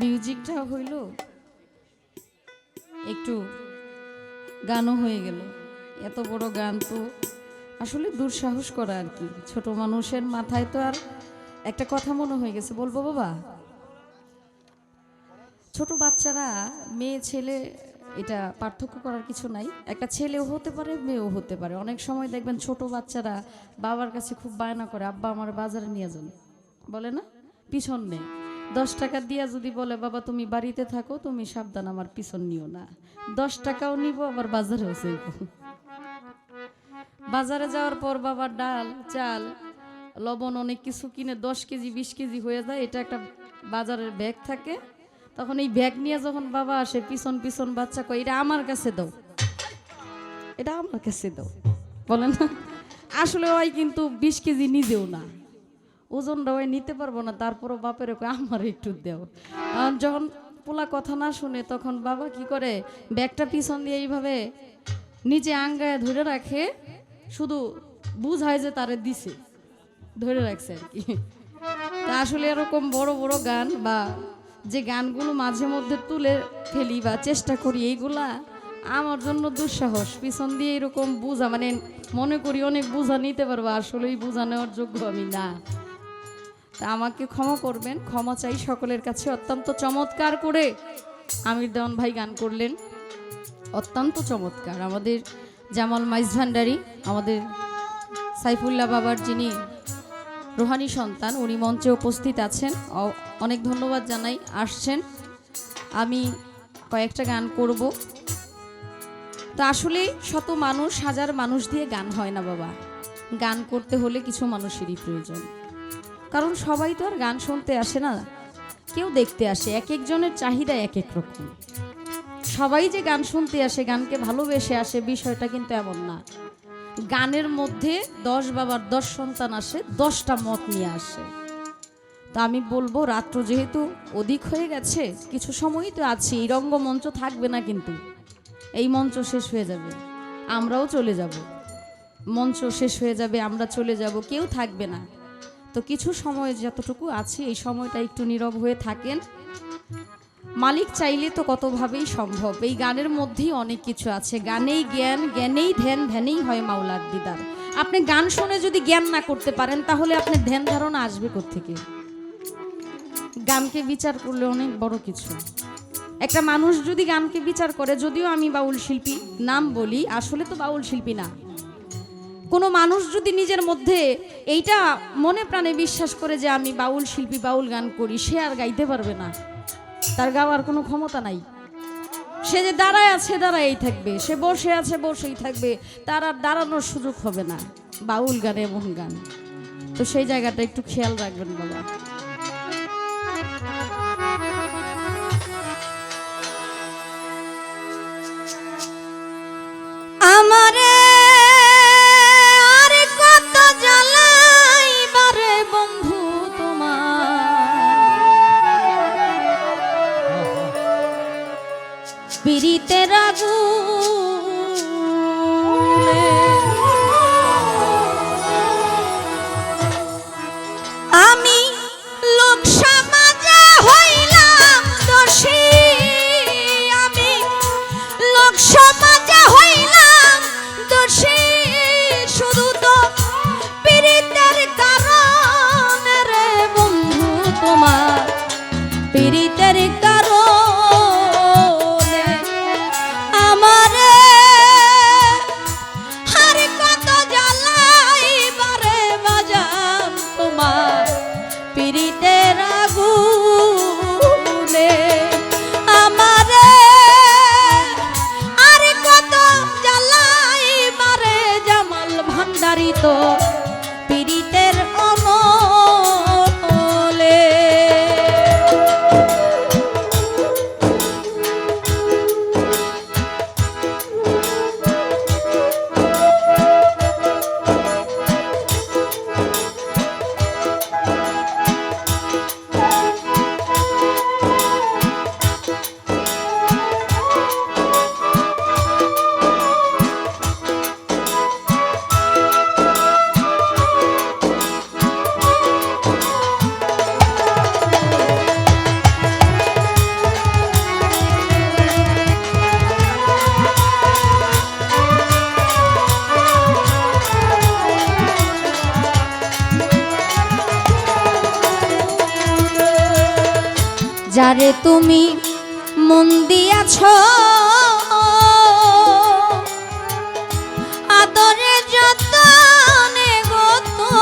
মিউজিকটা হইল, একটু গানও হয়ে গেল। এত বড় গান তো আসলে দুঃসাহস করা আর কি। ছোট মানুষের মাথায় তো আর একটা কথা মনে হয়ে গেছে। বলব বাবা? ছোট বাচ্চারা, মেয়ে, ছেলে, এটা পার্থক্য করার কিছু নাই। একটা ছেলেও হতে পারে, মেয়েও হতে পারে। অনেক সময় দেখবেন ছোট বাচ্চারা বাবার কাছে খুব বায়না করে, আব্বা, আমার বাজারে নিয়ে যান। বলে না? পিছন নেই দশ টাকা দিয়া যদি বলে, বাবা, তুমি বাড়িতে থাকো, তুমি সাবধান, আমার পিছন নিও না। দশ টাকাও নিব, আবার বাজারেও চাইব বাজারে যাওয়ার পর বাবার ডাল, চাল, লবণ অনেক কিছু কিনে দশ কেজি, বিশ কেজি হয়ে যায়। এটা একটা বাজারের ব্যাগ থাকে। তখন এই ব্যাগ নিয়ে যখন বাবা আসে, পিছন পিছন বাচ্চা কয়, এটা আমার কাছে দাও। এটা আমার কাছে দাও। বলে না? আসলে ওই কিন্তু বিশ কেজি নিজেও না। ওজনটা ওই নিতে পারব না, তারপরও বাপের কয় আমার একটু দেও। যখন পোলা কথা না শুনে তখন বাবা কি করে, ব্যাগটা পিছন দিয়ে এইভাবে নিচে আঙ্গায় ধরে রাখে, শুধু বুঝায় যে তারে দিছে, ধরে রাখছে আর কি। তা আসলে এরকম বড় বড় গান বা যে গানগুলো মাঝে মধ্যে তুলে ফেলি বা চেষ্টা করি, এইগুলা আমার জন্য দুঃসাহস। পিছন দিয়ে এরকম বুঝা মানে মনে করি অনেক বুঝা নিতে পারব, আসলেই বুঝা নেওয়ার যোগ্য আমি না। তা আমাকে ক্ষমা করবেন, ক্ষমা চাই সকলের কাছে। অত্যন্ত চমৎকার করে আমির দেওয়ান ভাই গান করলেন। অত্যন্ত চমৎকার। আমাদের জামাল মাইজ ভান্ডারি, আমাদের সাইফুল্লাহ বাবার যিনি রোহানি সন্তান, উনি মঞ্চে উপস্থিত আছেন। অনেক ধন্যবাদ জানাই। আসছেন। আমি কয়েকটা গান করব। তো আসলে শত মানুষ, হাজার মানুষ দিয়ে গান হয় না বাবা। গান করতে হলে কিছু মানুষেরই প্রয়োজন। কারণ সবাই তো আর গান শুনতে আসে না। কেউ দেখতে আসে, এক একজনের চাহিদা এক এক রকম। সবাই যে গান শুনতে আসে, গানকে ভালোবেসে আসে, বিষয়টা কিন্তু এমন না। গানের মধ্যে দশ বাবার দশ সন্তান আসে, দশটা মত নিয়ে আসে। তা আমি বলব, রাত্র যেহেতু অধিক হয়ে গেছে, কিছু সময়ই তো আছে, এই রঙ্গমঞ্চ থাকবে না কিন্তু। এই মঞ্চ শেষ হয়ে যাবে, আমরাও চলে যাব। মঞ্চ শেষ হয়ে যাবে, আমরা চলে যাব, কেউ থাকবে না। তো কিছু সময় যতটুকু আছে, এই সময়টা একটু নীরব হয়ে থাকেন। মালিক চাইলে তো কতভাবেই সম্ভব, এই গানের মধ্যেই অনেক কিছু আছে। গানেই জ্ঞান, জ্ঞানেই ধ্যান, ধ্যানেই হয় মাওলার দিদার। আপনি গান শুনে যদি জ্ঞান না করতে পারেন, তাহলে আপনার ধ্যান ধারণা আসবে থেকে গানকে বিচার করলে অনেক বড় কিছু। একটা মানুষ যদি গানকে বিচার করে, যদিও আমি বাউল শিল্পী, নাম বলি, আসলে তো বাউল শিল্পী না। কোনো মানুষ যদি নিজের মধ্যে এইটা মনে প্রাণে বিশ্বাস করে যে আমি বাউল শিল্পী, বাউল গান করি, সে আর গাইতে পারবে না। তার গাওয়ার কোনো ক্ষমতা নাই। সে যে দাঁড়ায় আছে দাঁড়াই থাকবে। সে বসে আছে, বসেই থাকবে। তার আর দাঁড়ানোর সুযোগ হবে না। বাউল গান, এমন গান। তো সেই জায়গাটা একটু খেয়াল রাখবেন, বাবা। যারে তুমি মন দিয়াছ। আদরে যতনে গো তুমি,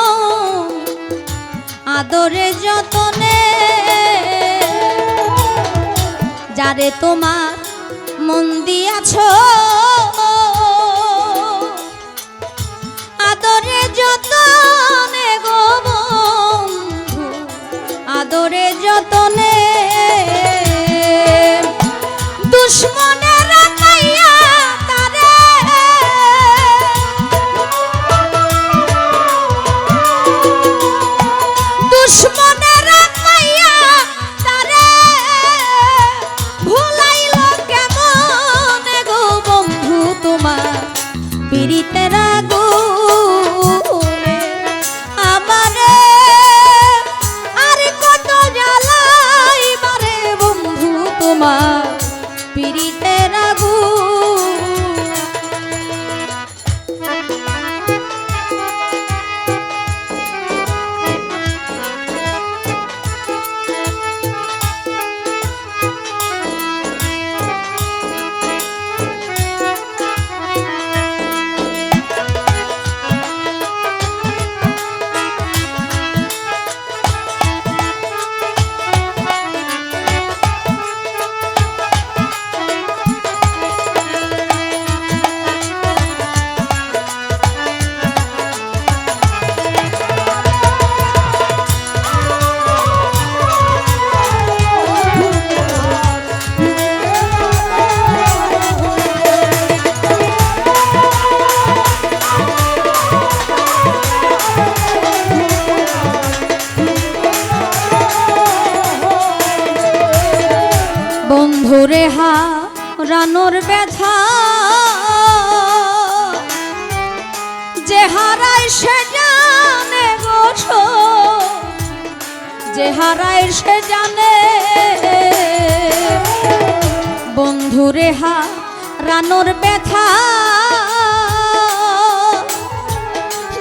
আদরে যতনে। যারে তোমার মন দিয়াছ আদরে যতনে গো আদরে যতনে রানোর ব্যথা। যে হারায় সে জানে গো সো- যে হারায় সে জানে। বন্ধুরে হা, রানোর ব্যথা।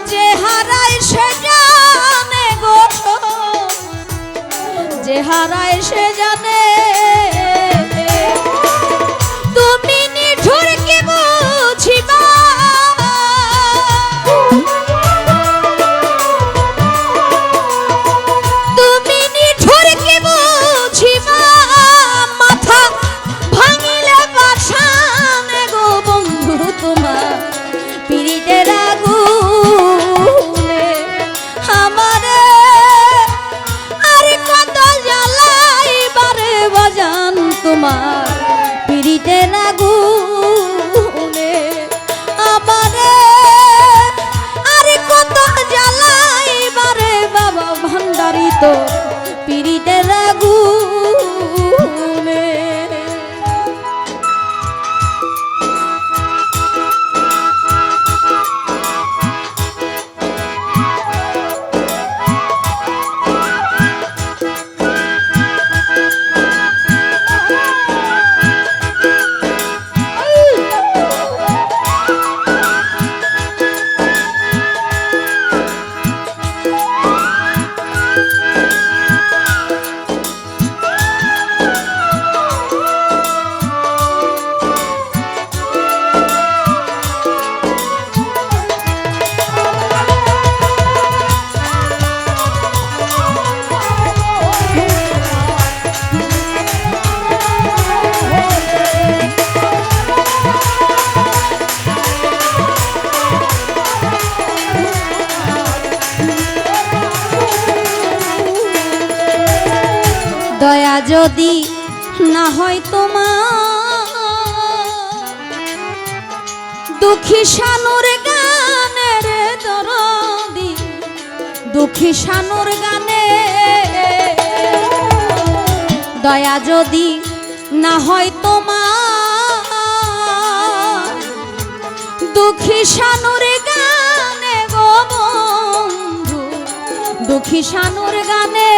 যে হারায় সে জানে গো সো- যে হারায় সে জানে। পিড়িতের আগুনে যদি না হয় তোমার। দুঃখী শানুর গানের দরদি, দুঃখী শানুর গানে দয়া যদি না হয় তোমার। দুঃখী শানুর গানে গো বন্ধু, দুঃখী শানুর গানে